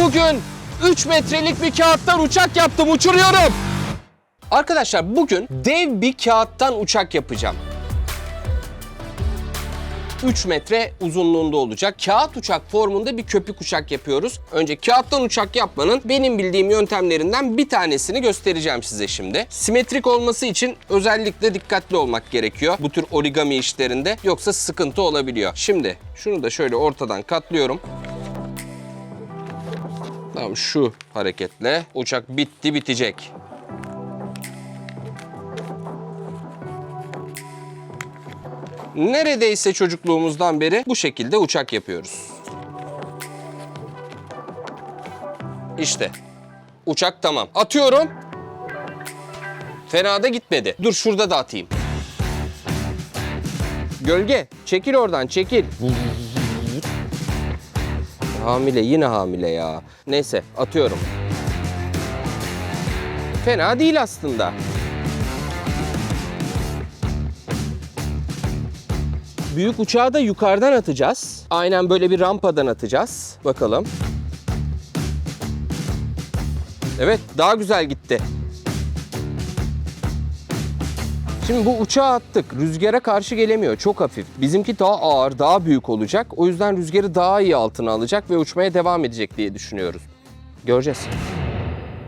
Bugün 3 metrelik bir kağıttan uçak yaptım, uçuruyorum. Arkadaşlar bugün dev bir kağıttan uçak yapacağım. 3 metre uzunluğunda olacak. Kağıt uçak formunda bir köpük uçak yapıyoruz. Önce kağıttan uçak yapmanın benim bildiğim yöntemlerinden bir tanesini göstereceğim size şimdi. Simetrik olması için özellikle dikkatli olmak gerekiyor bu tür origami işlerinde. Yoksa sıkıntı olabiliyor. Şimdi şunu da şöyle ortadan katlıyorum. Tamam şu hareketle uçak bitti bitecek. Neredeyse çocukluğumuzdan beri bu şekilde uçak yapıyoruz. İşte uçak tamam. Atıyorum. Fena da gitmedi. Dur şurada da atayım. Gölge çekil oradan çekil. Hamile yine hamile ya. Neyse atıyorum. Fena değil aslında. Büyük uçağı da yukarıdan atacağız. Aynen böyle bir rampadan atacağız. Bakalım. Evet daha güzel gitti. Şimdi bu uçağı attık. Rüzgara karşı gelemiyor. Çok hafif. Bizimki daha ağır, daha büyük olacak. O yüzden rüzgarı daha iyi altına alacak ve uçmaya devam edecek diye düşünüyoruz. Göreceğiz.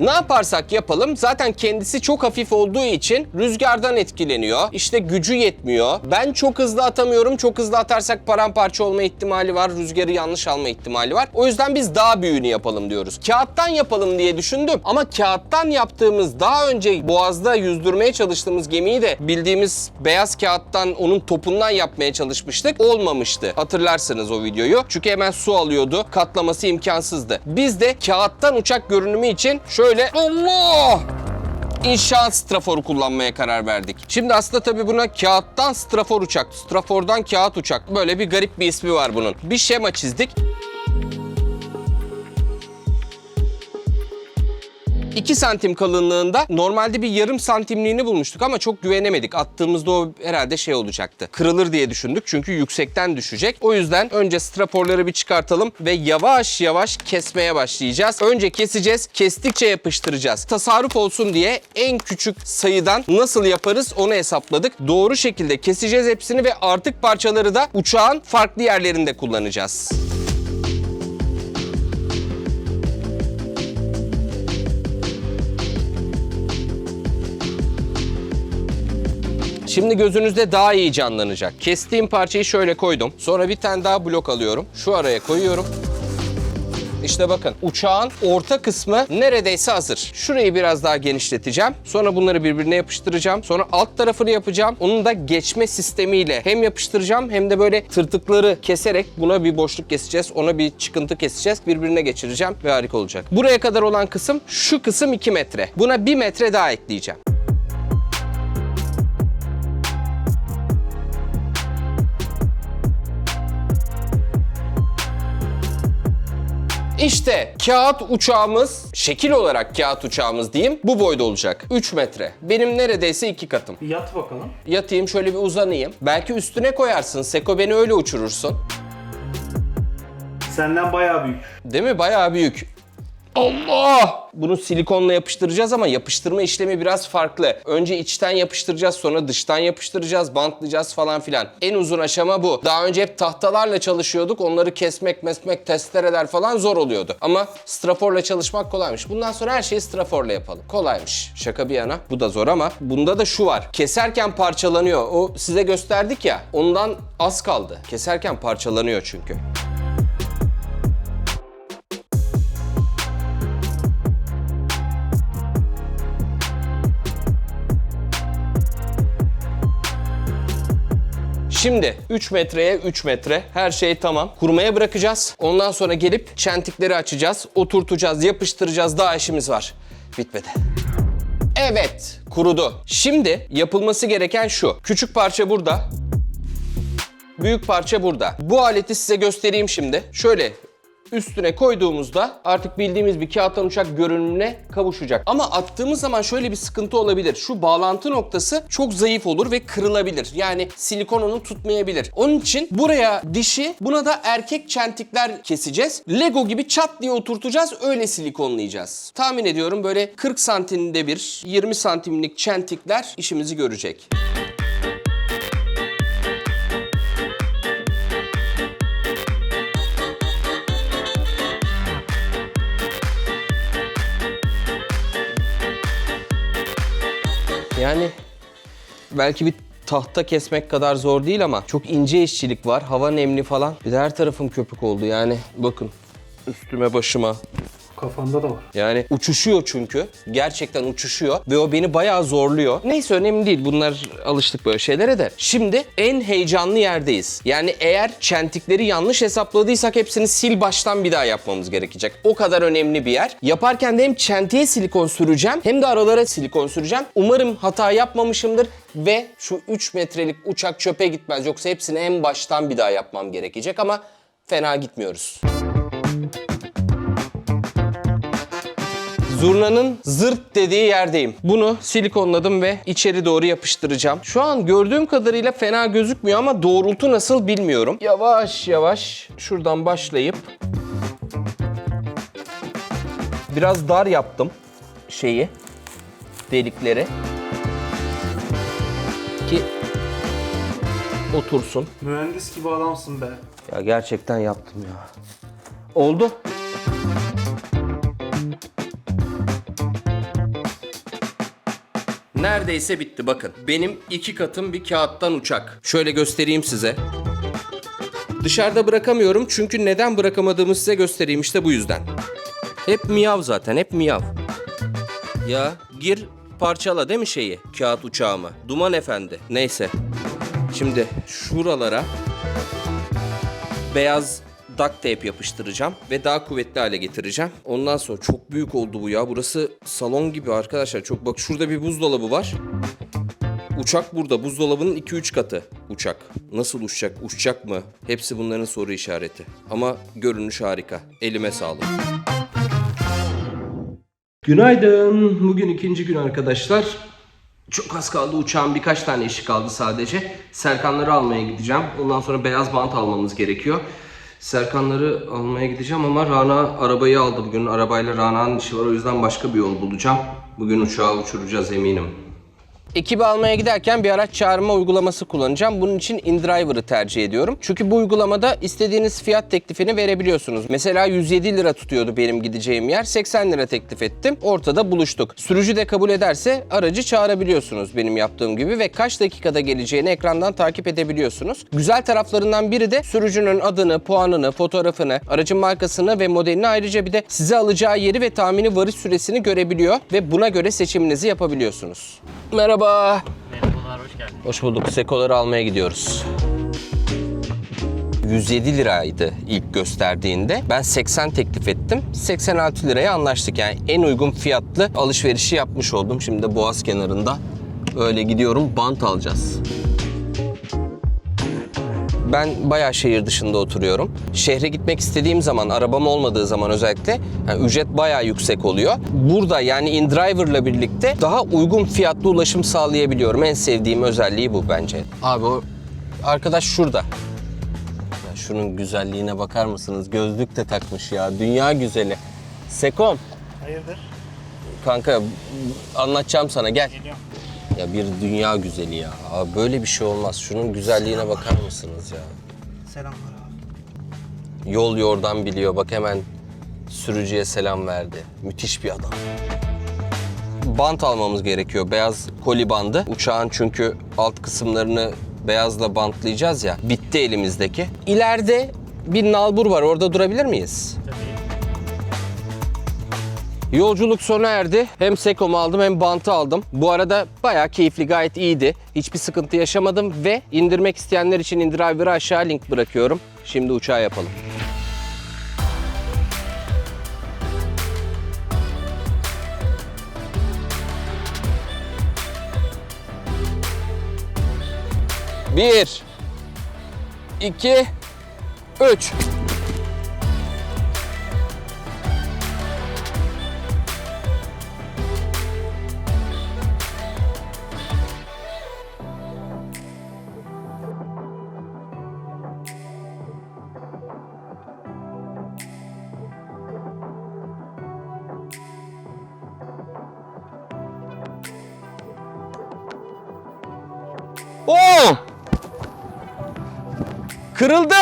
Ne yaparsak yapalım zaten kendisi çok hafif olduğu için rüzgardan etkileniyor. İşte gücü yetmiyor. Ben çok hızlı atamıyorum. Çok hızlı atarsak paramparça olma ihtimali var. Rüzgarı yanlış alma ihtimali var. O yüzden biz daha büyüğünü yapalım diyoruz. Kağıttan yapalım diye düşündüm. Ama kağıttan yaptığımız daha önce boğazda yüzdürmeye çalıştığımız gemiyi de bildiğimiz beyaz kağıttan onun topundan yapmaya çalışmıştık. Olmamıştı. Hatırlarsınız o videoyu. Çünkü hemen su alıyordu. Katlaması imkansızdı. Biz de kağıttan uçak görünümü için şöyle Allah! İnşaat straforu kullanmaya karar verdik. Şimdi aslında tabii buna kağıttan strafor uçak, strafordan kağıt uçak. Böyle bir garip bir ismi var bunun. Bir şema çizdik. 2 santim kalınlığında normalde bir yarım santimliğini bulmuştuk ama çok güvenemedik. Attığımızda o herhalde şey olacaktı. Kırılır diye düşündük çünkü yüksekten düşecek. O yüzden önce straforları bir çıkartalım ve yavaş yavaş kesmeye başlayacağız. Önce keseceğiz, kestikçe yapıştıracağız. Tasarruf olsun diye en küçük sayıdan nasıl yaparız onu hesapladık. Doğru şekilde keseceğiz hepsini ve artık parçaları da uçağın farklı yerlerinde kullanacağız. Şimdi gözünüzde daha iyi canlanacak. Kestiğim parçayı şöyle koydum. Sonra bir tane daha blok alıyorum. Şu araya koyuyorum. İşte bakın uçağın orta kısmı neredeyse hazır. Şurayı biraz daha genişleteceğim. Sonra bunları birbirine yapıştıracağım. Sonra alt tarafını yapacağım. Onun da geçme sistemiyle hem yapıştıracağım hem de böyle tırtıkları keserek buna bir boşluk keseceğiz. Ona bir çıkıntı keseceğiz. Birbirine geçireceğim ve harika olacak. Buraya kadar olan kısım şu kısım 2 metre. Buna 1 metre daha ekleyeceğim. İşte kağıt uçağımız, şekil olarak kağıt uçağımız diyeyim, bu boyda olacak. 3 metre. Benim neredeyse iki katım. Bir yat bakalım. Yatayım şöyle bir uzanayım. Belki üstüne koyarsın. Seko beni öyle uçurursun. Senden bayağı büyük. Değil mi? Bayağı büyük. Allah! Bunu silikonla yapıştıracağız ama yapıştırma işlemi biraz farklı. Önce içten yapıştıracağız, sonra dıştan yapıştıracağız, bantlayacağız falan filan. En uzun aşama bu. Daha önce hep tahtalarla çalışıyorduk. Onları kesmek, mesmek, testereler falan zor oluyordu. Ama straforla çalışmak kolaymış. Bundan sonra her şeyi straforla yapalım. Kolaymış. Şaka bir yana. Bu da zor ama bunda da şu var. Keserken parçalanıyor. O size gösterdik ya. Ondan az kaldı. Keserken parçalanıyor çünkü. Şimdi 3 metreye 3 metre her şey tamam. Kurumaya bırakacağız. Ondan sonra gelip çentikleri açacağız, oturtacağız, yapıştıracağız. Daha işimiz var. Bitmedi. Evet, kurudu. Şimdi yapılması gereken şu. Küçük parça burada. Büyük parça burada. Bu aleti size göstereyim şimdi. Şöyle üstüne koyduğumuzda artık bildiğimiz bir kağıttan uçak görünümüne kavuşacak. Ama attığımız zaman şöyle bir sıkıntı olabilir. Şu bağlantı noktası çok zayıf olur ve kırılabilir. Yani silikon onu tutmayabilir. Onun için buraya dişi, buna da erkek çentikler keseceğiz. Lego gibi çat diye oturtacağız, öyle silikonlayacağız. Tahmin ediyorum böyle 40 santimde bir, 20 santimlik çentikler işimizi görecek. Belki bir tahta kesmek kadar zor değil ama çok ince işçilik var. Hava nemli falan. Bir de her tarafım köpük oldu yani. Bakın üstüme başıma. Kafanda da var. Yani uçuşuyor çünkü. Gerçekten uçuşuyor ve o beni bayağı zorluyor. Neyse önemli değil. Bunlar alıştık böyle şeylere de. Şimdi en heyecanlı yerdeyiz. Yani eğer çentikleri yanlış hesapladıysak hepsini sil baştan bir daha yapmamız gerekecek. O kadar önemli bir yer. Yaparken de hem çentiğe silikon süreceğim hem de aralara silikon süreceğim. Umarım hata yapmamışımdır ve şu 3 metrelik uçak çöpe gitmez. Yoksa hepsini en baştan bir daha yapmam gerekecek ama fena gitmiyoruz. Zurnanın zırt dediği yerdeyim. Bunu silikonladım ve içeri doğru yapıştıracağım. Şu an gördüğüm kadarıyla fena gözükmüyor ama doğrultu nasıl bilmiyorum. Yavaş yavaş şuradan başlayıp biraz dar yaptım şeyi delikleri ki otursun. Mühendis gibi adamsın be. Ya gerçekten yaptım ya. Oldu. Neredeyse bitti bakın. Benim iki katım bir kağıttan uçak. Şöyle göstereyim size. Dışarıda bırakamıyorum çünkü neden bırakamadığımı size göstereyim işte bu yüzden. Hep miyav zaten hep miyav. Ya gir parçala değil mi şeyi? Kağıt uçağımı. Duman efendi. Neyse. Şimdi şuralara beyaz duct tape yapıştıracağım ve daha kuvvetli hale getireceğim. Ondan sonra çok büyük oldu bu ya. Burası salon gibi arkadaşlar. Çok bak şurada bir buzdolabı var. Uçak burada. Buzdolabının 2-3 katı uçak. Nasıl uçacak? Uçacak mı? Hepsi bunların soru işareti. Ama görünüş harika. Elime sağlık. Günaydın. Bugün ikinci gün arkadaşlar. Çok az kaldı uçağın birkaç tane işi kaldı sadece. Serkanları almaya gideceğim. Ondan sonra beyaz bant almamız gerekiyor. Serkanları almaya gideceğim ama Rana arabayı aldı bugün. Arabayla Rana'nın işi var o yüzden başka bir yol bulacağım. Bugün uçağı uçuracağız eminim. Ekibi almaya giderken bir araç çağırma uygulaması kullanacağım. Bunun için InDriver'ı tercih ediyorum. Çünkü bu uygulamada istediğiniz fiyat teklifini verebiliyorsunuz. Mesela 107 lira tutuyordu benim gideceğim yer. 80 lira teklif ettim. Ortada buluştuk. Sürücü de kabul ederse aracı çağırabiliyorsunuz benim yaptığım gibi ve kaç dakikada geleceğini ekrandan takip edebiliyorsunuz. Güzel taraflarından biri de sürücünün adını, puanını, fotoğrafını, aracın markasını ve modelini ayrıca bir de size alacağı yeri ve tahmini varış süresini görebiliyor ve buna göre seçiminizi yapabiliyorsunuz. Merhaba. Merhabalar, hoş geldiniz. Hoş bulduk. Sekoları almaya gidiyoruz. 107 liraydı ilk gösterdiğinde. Ben 80 teklif ettim. 86 liraya anlaştık. Yani en uygun fiyatlı alışverişi yapmış oldum. Şimdi de Boğaz kenarında öyle gidiyorum. Bant alacağız. Ben bayağı şehir dışında oturuyorum. Şehre gitmek istediğim zaman, arabam olmadığı zaman özellikle yani ücret bayağı yüksek oluyor. Burada yani InDriver'la birlikte daha uygun fiyatlı ulaşım sağlayabiliyorum. En sevdiğim özelliği bu bence. Abi o arkadaş şurada. Ya şunun güzelliğine bakar mısınız? Gözlük de takmış ya. Dünya güzeli. Sekom. Hayırdır? Kanka anlatacağım sana gel. Geliyorum. Ya bir dünya güzeli ya. Abi böyle bir şey olmaz. Şunun güzelliğine bakar mısınız ya? Selamlar abi. Yol yordan biliyor. Bak hemen sürücüye selam verdi. Müthiş bir adam. Bant almamız gerekiyor. Beyaz koli bandı. Uçağın çünkü alt kısımlarını beyazla bantlayacağız ya. Bitti elimizdeki. İleride bir nalbur var. Orada durabilir miyiz? Tabii. Yolculuk sona erdi. Hem Sekom'u aldım hem bantı aldım. Bu arada bayağı keyifli, gayet iyiydi. Hiçbir sıkıntı yaşamadım ve indirmek isteyenler için InDriver'ı aşağı link bırakıyorum. Şimdi uçağı yapalım. Bir, iki, üç. Oo! Kırıldı.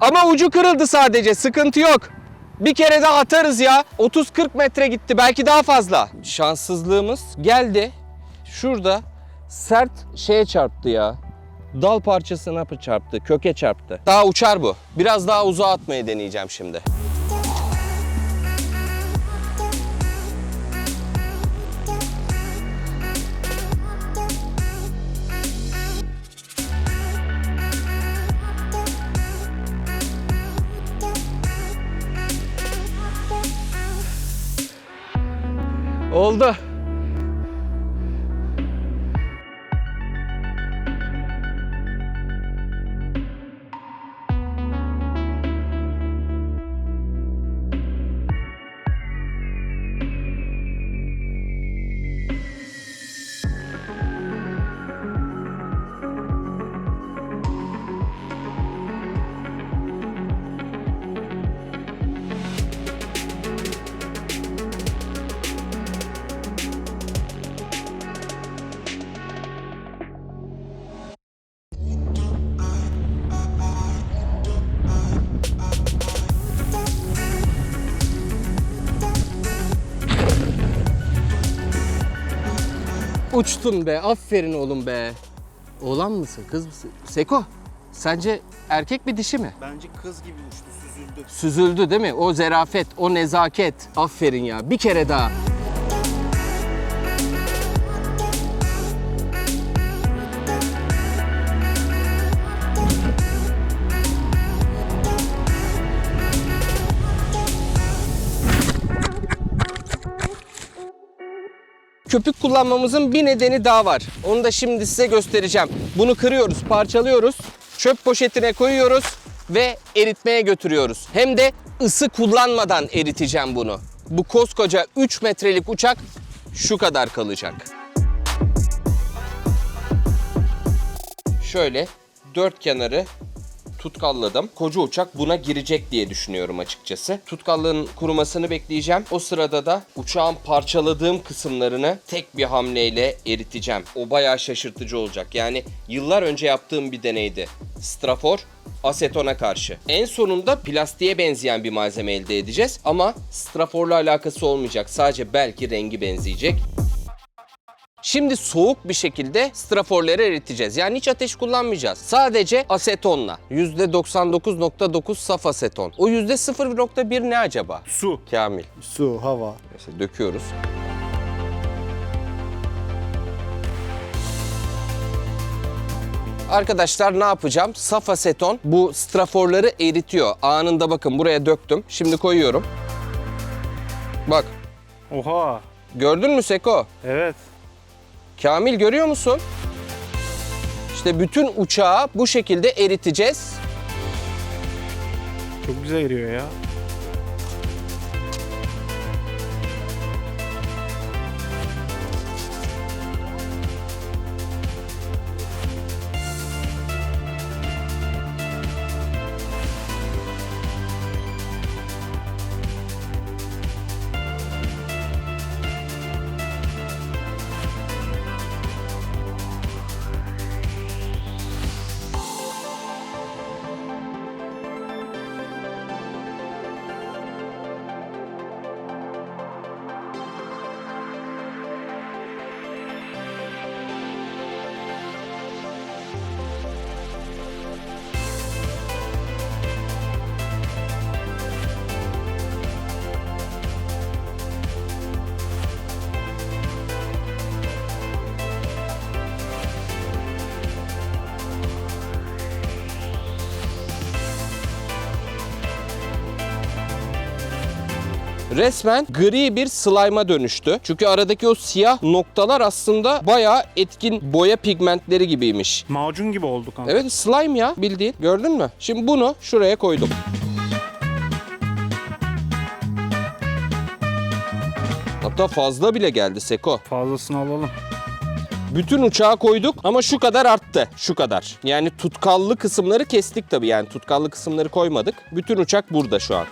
Ama ucu kırıldı sadece. Sıkıntı yok. Bir kere de atarız ya. 30-40 metre gitti. Belki daha fazla. Şanssızlığımız geldi. Şurada sert şeye çarptı ya. Dal parçasına çarptı, köke çarptı. Daha uçar bu. Biraz daha uzağa atmayı deneyeceğim şimdi. Oldu. Uçtun be. Aferin oğlum be. Oğlan mısın? Kız mısın? Seko. Sence erkek mi dişi mi? Bence kız gibi uçtu, süzüldü. Süzüldü değil mi? O zerafet, o nezaket. Aferin ya. Bir kere daha. Köpük kullanmamızın bir nedeni daha var. Onu da şimdi size göstereceğim. Bunu kırıyoruz, parçalıyoruz, çöp poşetine koyuyoruz ve eritmeye götürüyoruz. Hem de ısı kullanmadan eriteceğim bunu. Bu koskoca 3 metrelik uçak şu kadar kalacak. Şöyle dört kenarı tutkalladım. Koca uçak buna girecek diye düşünüyorum açıkçası. Tutkallığın kurumasını bekleyeceğim. O sırada da uçağın parçaladığım kısımlarını tek bir hamleyle eriteceğim. O bayağı şaşırtıcı olacak. Yani yıllar önce yaptığım bir deneydi. Strafor asetona karşı. En sonunda plastiğe benzeyen bir malzeme elde edeceğiz ama straforla alakası olmayacak. Sadece belki rengi benzeyecek. Şimdi soğuk bir şekilde straforları eriteceğiz. Yani hiç ateş kullanmayacağız. Sadece asetonla. %99.9 saf aseton. O %0.1 ne acaba? Su. Kamil. Su, hava. Mesela döküyoruz. Arkadaşlar ne yapacağım? Saf aseton bu straforları eritiyor. Anında bakın buraya döktüm. Şimdi koyuyorum. Bak Oha. gördün mü Seko? Evet. Kamil görüyor musun? İşte bütün uçağı bu şekilde eriteceğiz. Çok güzel giriyor ya. Resmen gri bir slime'a dönüştü. Çünkü aradaki o siyah noktalar aslında bayağı etkin boya pigmentleri gibiymiş. Macun gibi oldu kanka. Evet slime ya bildiğin. Gördün mü? Şimdi bunu şuraya koydum. Hatta fazla bile geldi Seko. Fazlasını alalım. Bütün uçağı koyduk ama şu kadar arttı. Şu kadar. Yani tutkallı kısımları kestik tabii yani tutkallı kısımları koymadık. Bütün uçak burada şu an.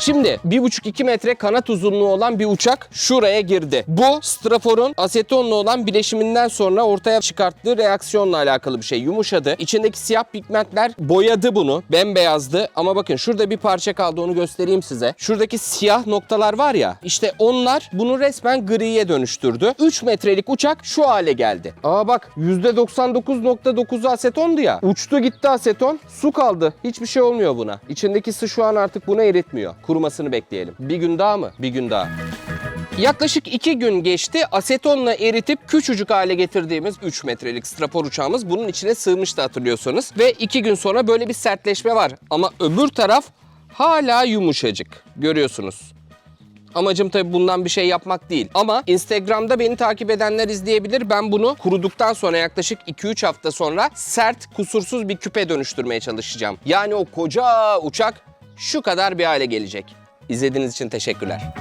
Şimdi 1,5-2 metre kanat uzunluğu olan bir uçak şuraya girdi. Bu straforun asetonla olan bileşiminden sonra ortaya çıkarttığı reaksiyonla alakalı bir şey. Yumuşadı. İçindeki siyah pigmentler boyadı bunu. Bembeyazdı ama bakın şurada bir parça kaldı onu göstereyim size. Şuradaki siyah noktalar var ya işte onlar bunu resmen griye dönüştürdü. 3 metrelik uçak şu hale geldi. Aa bak %99.9'u asetondu ya. Uçtu gitti aseton. Su kaldı. Hiçbir şey olmuyor buna. İçindeki sı şu an artık bunu eritmiyor. Kurumasını bekleyelim. Bir gün daha mı? Bir gün daha. Yaklaşık 2 gün geçti. Asetonla eritip küçücük hale getirdiğimiz 3 metrelik strafor uçağımız bunun içine sığmıştı hatırlıyorsanız. Ve 2 gün sonra böyle bir sertleşme var. Ama öbür taraf hala yumuşacık. Görüyorsunuz. Amacım tabii bundan bir şey yapmak değil. Ama Instagram'da beni takip edenler izleyebilir. Ben bunu kuruduktan sonra yaklaşık 2-3 hafta sonra sert, kusursuz bir küpe dönüştürmeye çalışacağım. Yani o koca uçak şu kadar bir hale gelecek. İzlediğiniz için teşekkürler.